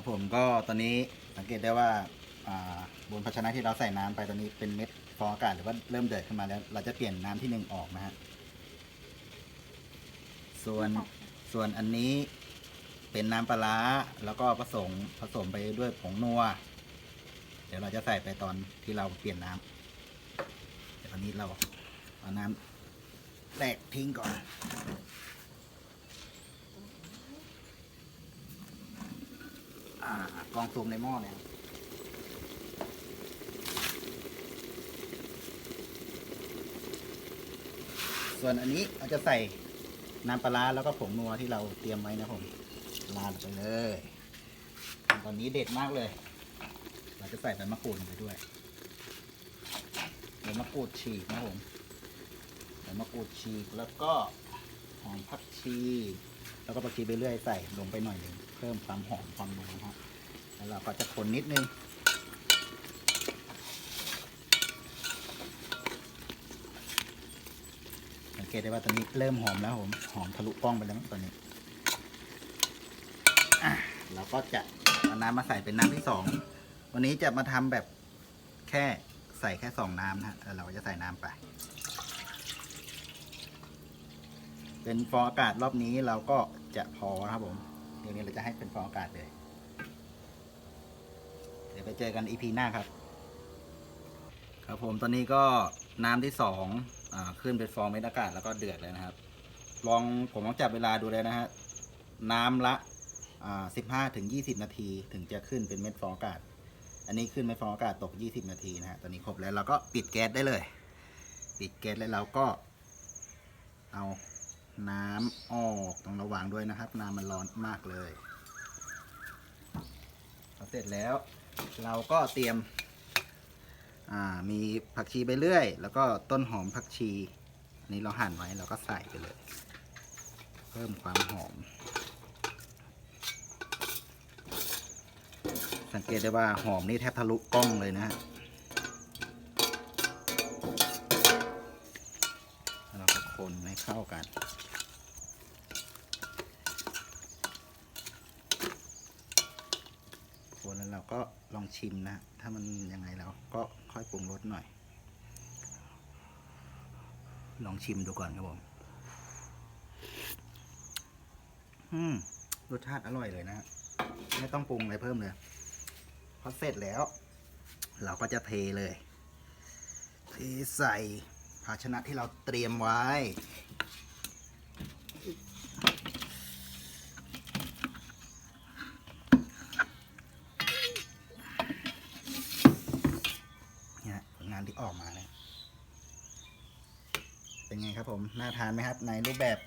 ครับผมก็ตอนนี้สังเกตได้ว่าาบนภาชนะที่เราใส่น้ำไปตอนนี้เป็นเม็ดฟองอากาศหรือว่าเริ่มเดือดขึ้นมาแล้ว เราจะเปลี่ยนน้ำที่หนึ่งออกนะฮะส่วนส่วนอันนี้เป็นน้ำปลาแล้วก็ผสมผสมไปด้วยผงนัว เดี๋ยวเราจะใส่ไปตอนที่เราเปลี่ยนน้ำเดี๋ยวตอนนี้เราเอาน้ำแรกทิ้งก่อน อ่า กองซูมในหม้อเนี่ยส่วนอันนี้เราจะใส่น้ำปลาร้าแล้วก็ผงนัวที่เราเตรียมไว้นะผมลาดไปเลยตอนนี้เด็ดมากเลย เราจะใส่ใบมะกรูดลงไปด้วยใบมะกรูดฉีกนะผมใบมะกรูดฉีกแล้วก็หอมผักชี แล้วก็ผักชีไปเรื่อยใส่ลงไปหน่อยหนึ่งเพิ่มความหอมความนัวนะฮะแล้วเราก็จะคนนิดนึงสังเกตได้ว่าตอนนี้เริ่มหอมแล้วผมหอมทะลุกล้องไปแล้วตอนนี้เราก็จะเอาน้ำมาใส่เป็นน้ำที่สองวันนี้จะมาทำแบบแค่ใส่แค่สองน้ำนะแล้วเราจะใส่น้ำไป เป็นฟองอากาศรอบนี้เราก็ จะพอนะครับผมเดี๋ยวนี้เราจะให้เป็นฟองอากาศเลย เดี๋ยวไปเจอกันอีพีหน้าครับ ครับผมตอนนี้ก็น้ำที่สองอขึ้นเป็นฟองเม็ดอากาศแล้วก็เดือดเลยนะครับ ลองผมลองจับเวลาดูเลยนะฮะน้ำละสิบห้าถึงยี่สิบนาทีถึงจะขึ้นเป็นเม็ดฟองอากาศ อันนี้ขึ้นเม็ดฟองอากาศตกยี่สิบนาทีนะฮะตอนนี้ครบแล้วเราก็ปิดแก๊สได้เลย ปิดแก๊สแล้วเราก็เอา น้ำออกต้องระวังด้วยนะครับ น้ำมันร้อนมากเลยพอเสร็จแล้ว เราก็เตรียมมีผักชีไปเรื่อย แล้วก็ต้นหอมผักชีนนี้เราหั่นไว้เราก็ใส่ไปเลย เพิ่มความหอม สังเกตได้ว่าหอมนี่แทบทะลุกล้องเลยนะฮะเราก็คนให้เข้ากัน คน แล้วเราก็ลองชิมนะ ถ้ามันยังไงเราก็ค่อยปรุงรสหน่อย ลองชิมดูก่อนครับผมอืมรสชาติอร่อยเลยนะ ไม่ต้องปรุงอะไรเพิ่มเลยพอเสร็จแล้ว เราก็จะเทเลย เทใส่ภาชนะที่เราเตรียมไว้ เนี่ยผลงานที่ ออกมาเนี่ยเป็นไงครับผมน่าทานไหมครับ ในรูปแบบ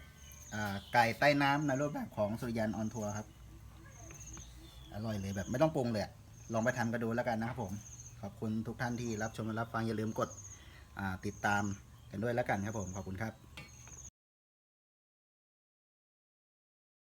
ไก่ใต้น้ำในรูปแบบของสุริยันออนทัวร์ครับ อร่อยเลยแบบไม่ต้องปรุงเลยลองไปทำกันดูแล้วกันนะครับผม ขอบคุณทุกท่านที่รับชมและรับฟังอย่าลืมกดติดตามกันด้วยแล้วกันครับผมขอบคุณครับ